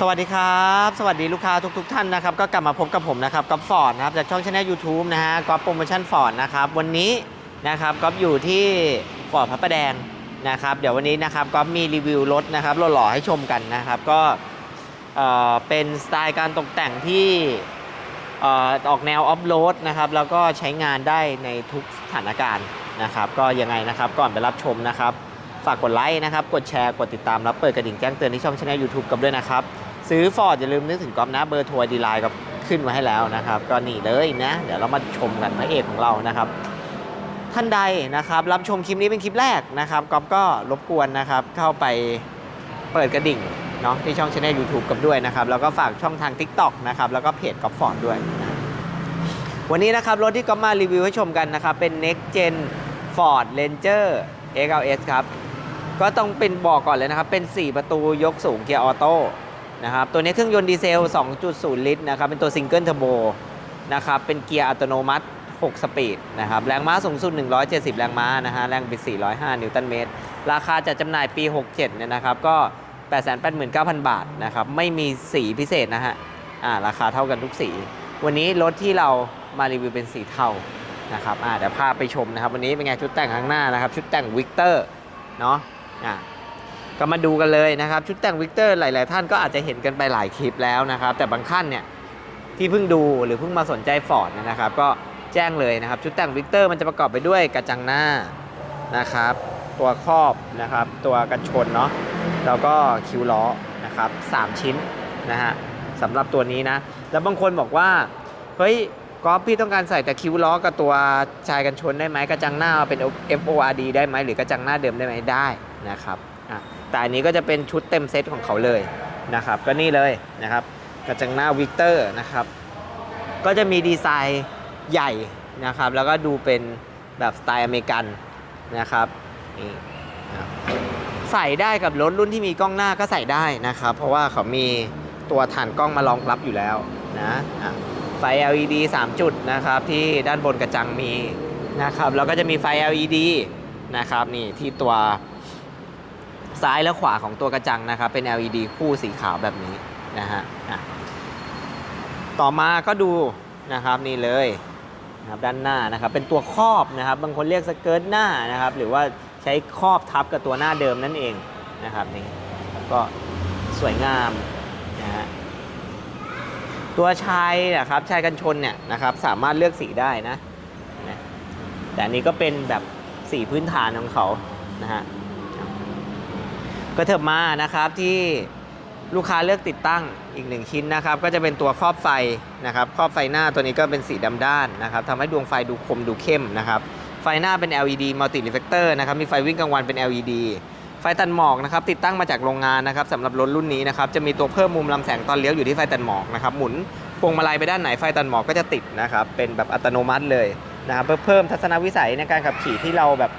สวัสดีครับ สวัสดีลูกค้าทุกๆทท่านนะครับ ก็กลับมาพบกับผมนะครับก๊อฟฟอร์ดนะครับ จากช่องช anel YouTube นะฮะก๊อฟโปรโมชั่นฟอร์ดนะครับ วันนี้นะครับก๊อฟอยู่ที่ฟอร์ดพระประแดงนะครับ เดี๋ยววันนี้นะครับก๊อฟมีรีวิวรถนะครับหล่อๆให้ชมกันนะครับ ก็เอ่อเป็นสไตล์การตกแต่งที่เอ่อออกแนวออฟโรดนะครับ แล้วก็ใช้งานได้ในทุกสถานการณ์นะครับ ก็ยังไงนะครับก่อนไปรับชมนะครับฝากกดไลค์นะครับ กดแชร์ กดติดตามแล้วเปิดกระดิ่งแจ้งเตือนที่ช่องช anel YouTube กับด้วยนะครับ ซื้อฟอร์ดอย่าลืมนึกถึงก๊อฟนะเบอร์โทรดีไลน์กับขึ้นมาให้แล้วนะครับ ก็นี่เลยนะ เดี๋ยวเรามาชมกันพระเอกของเรานะครับท่านใดนะครับ รับชมคลิปนี้เป็นคลิปแรกนะครับก๊อฟก็รบกวนนะครับ เข้าไปเปิดกระดิ่งเนาะที่ช่องช anel YouTube กับด้วยนะครับ แล้วก็ฝากช่องทาง TikTok นะครับ แล้วก็เพจก๊อฟฟอร์ดด้วยนะวันนี้นะครับ รถที่ก๊อฟมารีวิวให้ชมกันนะครับ เป็น Next Gen Ford Ranger XLS ครับ ก็ต้องเป็นบอกก่อนเลยนะครับ เป็น 4 ประตูยกสูงเกียร์ออโต้ นะครับ ตัวนี้เครื่องยนต์ดีเซล 2.0 ลิตรนะครับ เป็นตัวซิงเกิลเทอร์โบนะครับ เป็นเกียร์อัตโนมัติ 6 สปีดนะครับ แรงม้าสูงสุด 170 แรงม้านะฮะ แรงบิด 405 นิวตันเมตร ราคาจะจำหน่ายปี 67 เนี่ยนะครับ ก็ 889,000 บาทนะครับ ไม่มีสีพิเศษนะฮะ อ่า ราคาเท่ากันทุกสี วันนี้รถที่เรามารีวิวเป็นสีเทานะครับ อ่า เดี๋ยวพาไปชมนะครับ วันนี้เป็นไงชุดแต่งข้างหน้านะครับ ชุดแต่งวิกเตอร์ เนาะอะ ก็มาดูกันเลยนะครับ ชุดแต่งวิกเตอร์หลาย ๆ ท่านก็อาจจะเห็นกันไปหลายคลิปแล้วนะครับ แต่บางท่านเนี่ยที่เพิ่งดูหรือเพิ่งมาสนใจฟอร์ดนะครับ ก็แจ้งเลยนะครับ ชุดแต่งวิกเตอร์มันจะประกอบไปด้วยกระจังหน้านะครับ ตัวครอบนะครับ ตัวกันชนเนาะแล้วก็คิ้วล้อนะครับสามชิ้นนะฮะสำหรับตัวนี้นะ แล้วบางคนบอกว่าเฮ้ยกอฟพี่ต้องการใส่แต่คิ้วล้อกับตัวชายกันชนได้ไหมกระจังหน้าเป็น FORD ได้ไหมหรือกระจังหน้าเดิมได้ไหมได้นะครับ อะแต่อันนี้ก็จะเป็นชุดเต็มเซตของเขาเลยนะครับ ก็นี่เลยนะครับ กระจังหน้าวิกเตอร์นะครับ ก็จะมีดีไซน์ใหญ่นะครับ แล้วก็ดูเป็นแบบสไตล์อเมริกันนะครับนี่นะใส่ได้กับรถรุ่นที่มีกล้องหน้าก็ใส่ได้นะครับ เพราะว่าเขามีตัวฐานกล้องมารองรับอยู่แล้วนะอะไฟ LED 3 จุดนะครับ ที่ด้านบนกระจังมีนะครับ แล้วก็จะมีไฟ LED นะครับนี่ที่ตัว ซ้ายและขวาของตัวกระจังนะครับ เป็น LED คู่สีขาวแบบนี้นะฮะต่อมาก็ดูนะครับนี่เลยนะครับด้านหน้านะครับ เป็นตัวครอบนะครับ บางคนเรียกสเกิร์ตหน้านะครับ หรือว่าใช้ครอบทับกับตัวหน้าเดิมนั่นเองนะครับนี่ก็สวยงามนะฮะตัวชายนะครับชายกันชนเนี่ยนะครับ สามารถเลือกสีได้นะนะแต่อันนี้ก็เป็นแบบสีพื้นฐานของเขานะฮะ ก็เถิบมานะครับที่ลูกค้าเลือกติดตั้งอีกหนึ่งชิ้นนะครับ ก็จะเป็นตัวครอบไฟนะครับครอบไฟหน้าตัวนี้ก็เป็นสีดำด้านนะครับทำให้ดวงไฟดูคมดูเข้มนะครับ ไฟหน้าเป็น LED multi reflector นะครับมีไฟวิ่งกลางวันเป็น LED ไฟตัดหมอกนะครับติดตั้งมาจากโรงงานนะครับสำหรับรถรุ่นนี้นะครับจะมีตัวเพิ่มมุมลำแสงตอนเลี้ยวอยู่ที่ไฟตัดหมอกนะครับหมุนพวงมาลัยไปด้านไหนไฟตัดหมอกก็จะติดนะครับเป็นแบบอัตโนมัติเลยนะครับเพื่อเพิ่มทัศนวิสัยในการขับขี่ที่เราแบบ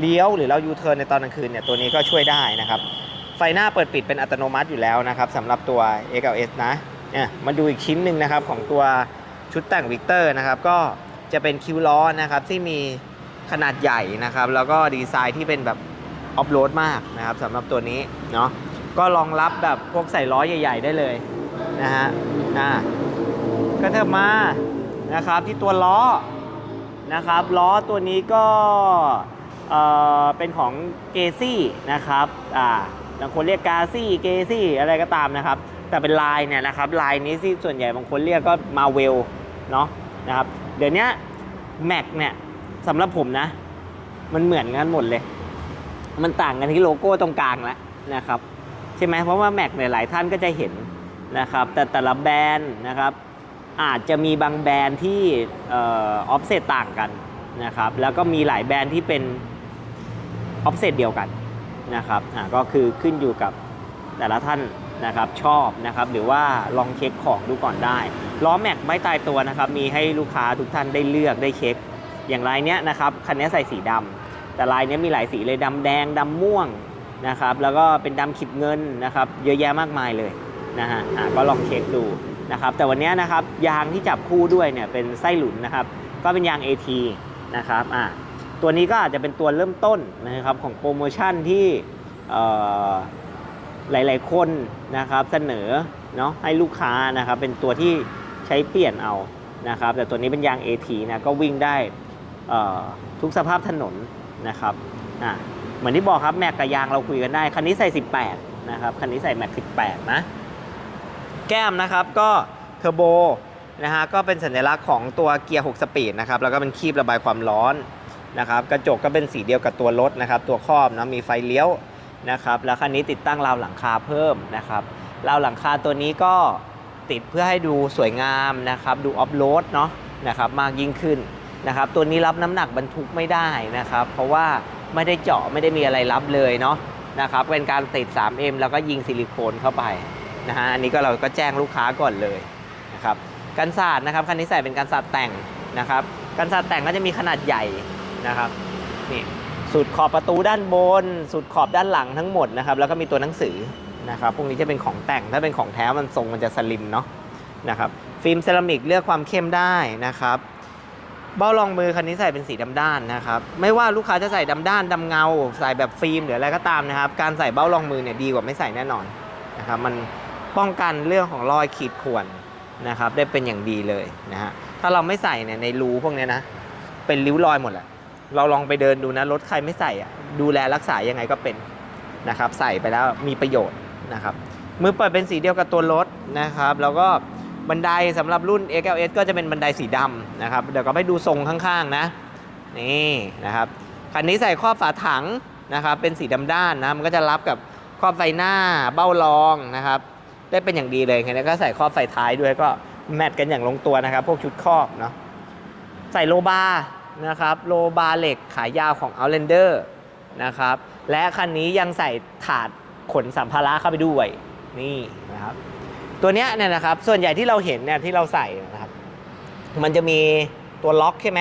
เลี้ยวหรือเรายูเทิร์นในตอนกลางคืนเนี่ยตัวนี้ก็ช่วยได้นะครับ ไฟหน้าเปิดปิดเป็นอัตโนมัติอยู่แล้วนะครับสำหรับตัว XLS นะเนี่ยมาดูอีกชิ้นหนึ่งนะครับของตัวชุดแต่งวิกเตอร์นะครับก็จะเป็นคิวล้อนะครับที่มีขนาดใหญ่นะครับ แล้วก็ดีไซน์ที่เป็นแบบออฟโรดมากนะครับสำหรับตัวนี้เนาะก็รองรับแบบพวกใส่ล้อใหญ่ ๆ ได้เลยนะฮะอ่าก็เถิบมานะครับที่ตัวล้อนะครับล้อตัวนี้ก็ เอ่อเป็นของเกซี่นะครับอ่าบางคนเรียกกาซี่เกซี่อะไรก็ตามนะครับ แต่เป็นลายเนี่ยนะครับลายนี้ที่ส่วนใหญ่บางคนเรียกก็มาเวลเนาะนะครับเดี๋ยวนี้แม็กเนี่ยสำหรับผมนะ มันเหมือนกันหมดเลย มันต่างกันที่โลโก้ตรงกลางแล้วนะครับใช่ไหมเพราะว่าแม็กเนี่ยหลายท่านก็จะเห็นนะครับแต่แต่ละแบรนด์นะครับอาจจะมีบางแบรนด์ที่ออฟเซตต่างกันนะครับแล้วก็มีหลายแบรนด์ที่เป็น ออฟเซตเดียวกันนะครับอ่าก็คือขึ้นอยู่กับแต่ละท่านนะครับชอบนะครับหรือว่าลองเช็คของดูก่อนได้ล้อแม็กไม่ตายตัวนะครับมีให้ลูกค้าทุกท่านได้เลือกได้เช็ค อย่างลายเนี้ยนะครับคันนี้ใส่สีดำแต่ลายเนี้ยมีหลายสีเลยดำแดงดำม่วงนะครับแล้วก็เป็นดำขีดเงินนะครับเยอะแยะมากมายเลยนะฮะอ่าก็ลองเช็คดูนะครับแต่วันเนี้ยนะครับยางที่จับคู่ด้วยเนี่ยเป็นไส้หลุนนะครับก็เป็นยาง AT นะครับอ่า ตัวนี้ก็อาจจะเป็นตัวเริ่มต้นนะครับของโปรโมชั่นที่หลาย ๆ คนนะครับเสนอเนาะให้ลูกค้านะครับเป็นตัวที่ใช้เปลี่ยนเอานะครับ แต่ตัวนี้เป็นยาง AT นะก็วิ่งได้ทุกสภาพถนนนะครับอะเหมือนที่บอกครับแม็กกับยางเราคุยกันได้ คันนี้ใส่ 18 นะครับ คันนี้ใส่แม็ก 18 นะ แก้มนะครับก็เทอร์โบนะฮะก็เป็นสัญลักษณ์ของตัวเกียร์ 6 สปีดนะครับ แล้วก็เป็นคีบระบายความร้อน นะครับกระจกก็เป็นสีเดียวกับตัวรถนะครับ ตัวครอบนะมีไฟเลี้ยวนะครับ แล้วคันนี้ติดตั้งราวหลังคาเพิ่มนะครับราวหลังคาตัวนี้ก็ติดเพื่อให้ดูสวยงามนะครับ ดูออฟโรดเนาะนะครับมากยิ่งขึ้นนะครับ ตัวนี้รับน้ำหนักบรรทุกไม่ได้นะครับ เพราะว่าไม่ได้เจาะไม่ได้มีอะไรรับเลยเนาะนะครับ เป็นการติด 3M แล้วก็ยิงซิลิโคนเข้าไปนะฮะอันนี้ก็เราก็แจ้งลูกค้าก่อนเลยนะครับกันศาสตร์นะครับคันนี้ใส่เป็นกันศาสตร์แต่งนะครับกันศาสตร์แต่งก็จะมีขนาดใหญ่ นะครับนี่สุดขอบประตูด้านบน สุดขอบด้านหลังทั้งหมดนะครับ แล้วก็มีตัวหนังสือนะครับพวกนี้จะเป็นของแต่งถ้าเป็นของแท้มันทรงมันจะสลิมเนาะนะครับฟิล์มเซรามิกเลือกความเข้มได้นะครับ เบ้ารองมือคันนี้ใส่เป็นสีดำด้านนะครับ ไม่ว่าลูกค้าจะใส่ดำด้านดำเงา ใส่แบบฟิล์มหรืออะไรก็ตามนะครับ การใส่เบ้ารองมือเนี่ยดีกว่าไม่ใส่แน่นอนนะครับ มันป้องกันเรื่องของรอยขีดข่วนนะครับ ได้เป็นอย่างดีเลยนะฮะถ้าเราไม่ใส่เนี่ยในรูพวกนี้นะเป็นริ้วรอยหมดแหละ เราลองไปเดินดูนะรถใครไม่ใส่อะดูแลรักษายังไงก็เป็นนะครับ ใส่ไปแล้วมีประโยชน์นะครับมือเปิดเป็นสีเดียวกับตัวรถนะครับ แล้วก็บันไดสำหรับรุ่น XLS ก็จะเป็นบันไดสีดำนะครับ เดี๋ยวก็ไปดูทรงข้างๆนะนี่นะครับคันนี้ใส่ครอบฝาถังนะครับเป็นสีดำด้านนะมันก็จะรับกับครอบไฟหน้าเบ้ารองนะครับ ได้เป็นอย่างดีเลยคันนี้ก็ใส่ครอบไฟท้ายด้วยก็แมทกันอย่างลงตัวนะครับ พวกชุดครอบเนาะใส่โลบาร์ นะครับโลบาร์เหล็กขายาวของ Outlander นะครับและคันนี้ยังใส่ถาดขนสัมภาระเข้าไปด้วยนี่นะครับตัวเนี้ยเนี่ยนะครับส่วนใหญ่ที่เราเห็นเนี่ยที่เราใส่นะครับมันจะมีตัวล็อกใช่ไหม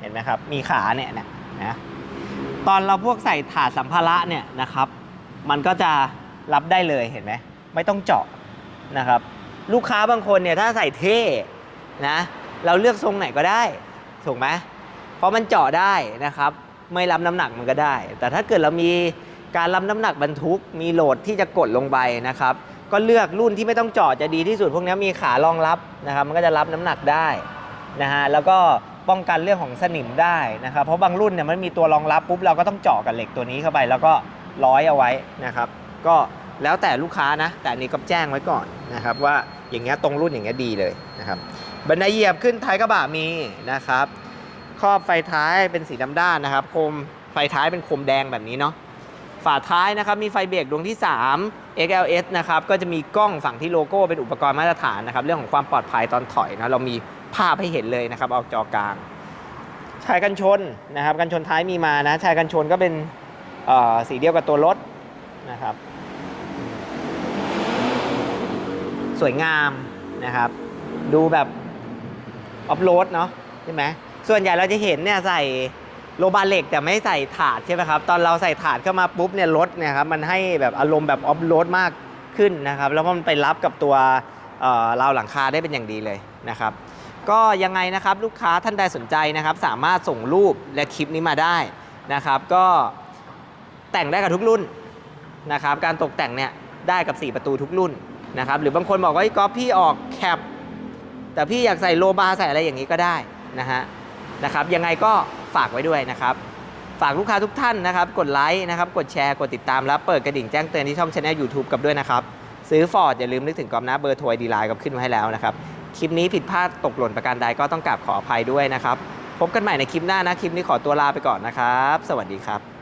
เห็นไหมครับมีขาเนี่ยนะนะตอนเราพวกใส่ถาดสัมภาระเนี่ยนะครับ มันก็จะรับได้เลยเห็นไหมไม่ต้องเจาะนะครับ ลูกค้าบางคนเนี่ยถ้าใส่เท่นะเราเลือกทรงไหนก็ได้ถูกไหม เพราะมันเจาะได้นะครับ ไม่รับน้ำหนักมันก็ได้ แต่ถ้าเกิดเรามีการรับน้ำหนักบรรทุก มีโหลดที่จะกดลงไปนะครับ ก็เลือกรุ่นที่ไม่ต้องเจาะจะดีที่สุด พวกนี้มีขารองรับนะครับ มันก็จะรับน้ำหนักได้นะฮะแล้วก็ป้องกันเรื่องของสนิมได้นะครับ เพราะบางรุ่นเนี่ยมันมีตัวรองรับปุ๊บเราก็ต้องเจาะกับเหล็กตัวนี้เข้าไป แล้วก็ร้อยเอาไว้นะครับ ก็แล้วแต่ลูกค้านะ แต่อันนี้ก็แจ้งไว้ก่อนนะครับ ว่าอย่างเงี้ยตรงรุ่นอย่างเงี้ยดีเลยนะครับบันไดเหยียบขึ้นท้ายกระบะมีนะครับ ครอบไฟท้ายเป็นสีดำด้านนะครับโคมไฟท้ายเป็นโคมแดงแบบนี้เนาะฝาท้ายนะครับมีไฟเบรกดวงที่ 3 XLS นะครับก็จะมีกล้องฝั่งที่โลโก้เป็นอุปกรณ์มาตรฐานนะครับเรื่องของความปลอดภัยตอนถอยนะเรามีภาพให้เห็นเลยนะครับออกจอกลางชายกันชนนะครับกันชนท้ายมีมานะชายกันชนก็เป็นเอ่อสีเดียวกับตัวรถนะครับ สวยงามนะครับ ดูแบบออฟโรดเนาะใช่ไหม ส่วนใหญ่เราจะเห็นเนี่ยใส่โลบาเหล็กแต่ไม่ใส่ถาดใช่ไหมครับ ตอนเราใส่ถาดเข้ามาปุ๊บเนี่ยรถเนี่ยครับมันให้แบบอารมณ์แบบออฟโรดมากขึ้นนะครับ แล้วมันไปรับกับตัวเอ่อราวหลังคาได้เป็นอย่างดีเลยนะครับ ก็ยังไงนะครับลูกค้าท่านใดสนใจนะครับ สามารถส่งรูปและคลิปนี้มาได้นะครับ ก็แต่งได้กับทุกรุ่นนะครับ การตกแต่งเนี่ยได้กับ 4 ประตูทุกรุ่นนะครับ หรือบางคนบอกว่าก๊อฟพี่ออกแคปแต่พี่อยากใส่โลบาร์ใส่อะไรอย่างนี้ก็ได้นะฮะ นะครับยังไงก็ฝากไว้ด้วยนะครับ ฝากลูกค้าทุกท่านนะครับ กดไลค์นะครับ กดแชร์กดติดตามแล้วเปิดกระดิ่งแจ้งเตือนที่ช่องช anel YouTube กับด้วยนะครับ ซื้อฟอร์ดอย่าลืมนึกถึงกอมนะเบอร์โทรดีไลน์กับขึ้นมาให้แล้วนะครับ คลิปนี้ผิดพลาดตกหล่นประการใดก็ต้องกราบขออภัยด้วยนะครับ พบกันใหม่ในคลิปหน้านะ คลิปนี้ขอตัวลาไปก่อนนะครับ สวัสดีครับ